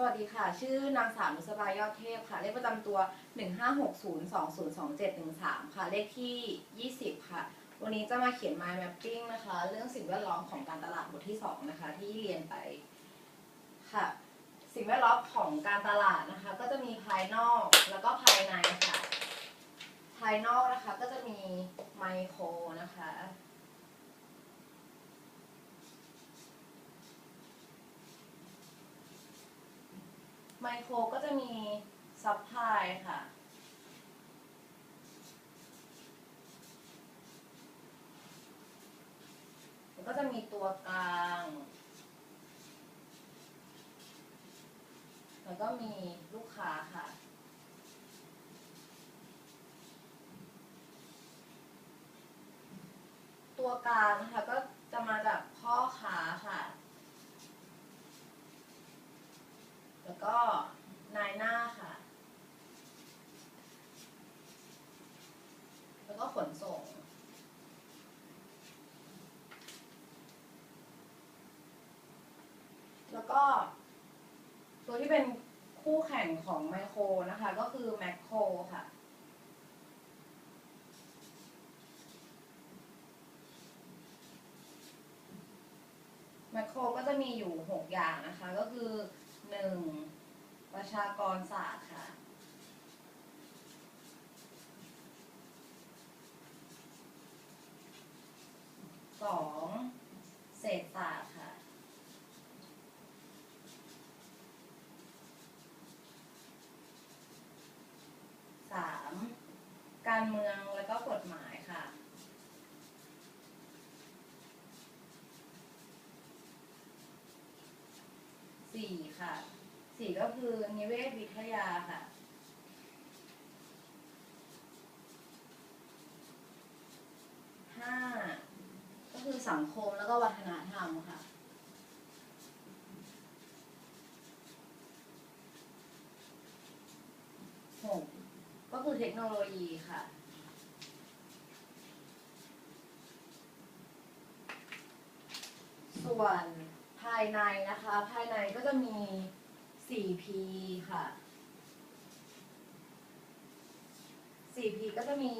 สวัสดีค่ะ ชื่อนางสาวนุสบายยอดเทพค่ะ เลขประจำตัว 1560202713 ค่ะ เลขที่ 20 ค่ะ วันนี้จะมาเขียน mind mapping นะคะ เรื่องสิ่งแวดล้อมของการตลาดบทที่ 2 นะคะ ที่เรียนไปค่ะ สิ่งแวดล้อมของการตลาดนะคะ ก็จะมีภายนอกแล้วก็ภายในค่ะ ภายนอกนะคะก็จะมีไมโครนะคะ ไมโครก็จะมีซัพพลายค่ะ แล้วก็จะมีตัวกลาง แล้วก็มีลูกค้าค่ะตัวกลางนะคะก็จะมาจากพ่อค้าค่ะ แล้วก็นายหน้าค่ะ แล้วก็ขนส่ง แล้วก็ ตัวที่เป็นคู่แข่งของไมโครนะคะ ก็คือแมคโครค่ะแมคโครก็จะมีอยู่ 6 อย่างนะคะ ก็คือ 1. ประชากรศาสตร์ค่ะ 2. เศรษฐศาสตร์ค่ะ 3. การเมืองและก็กฎหมายค่ะ สี่ค่ะสี่ก็คือนิเวศวิทยาค่ะ ห้าก็คือสังคมแล้วก็วัฒนธรรมค่ะ หกก็คือเทคโนโลยีค่ะส่วนายในนะคะ ภายในก็จะมี 4P ค่ะ 4P ก็จะมี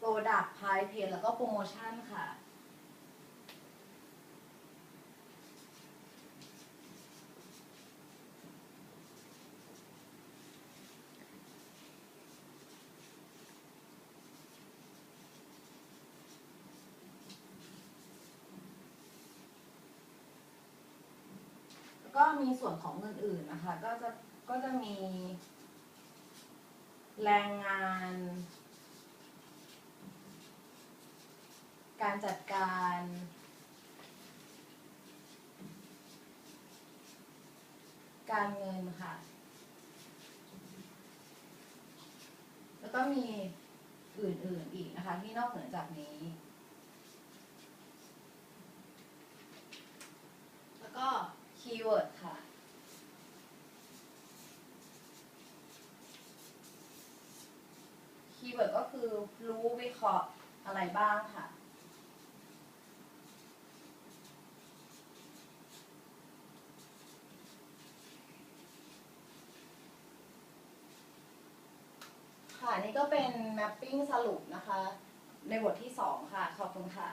Product Price Pay แล้วก็ Promotion ค่ะ ก็มีส่วนของเงินอื่นนะคะ ก็จะก็จะมี แรงงาน การจัดการ การเงินค่ะ แล้วก็มีอื่นๆอีกนะคะ ที่นอกเหนือจากนี้ แล้วก็คีย์เวิร์ดค่ะ คีย์ เวิร์ดก็คือรู้วิเคราะห์อะไรบ้างค่ะ ค่ะนี่ก็เป็น mapping สรุปนะคะ ในบทที่ 2 ค่ะ ขอบคุณค่ะ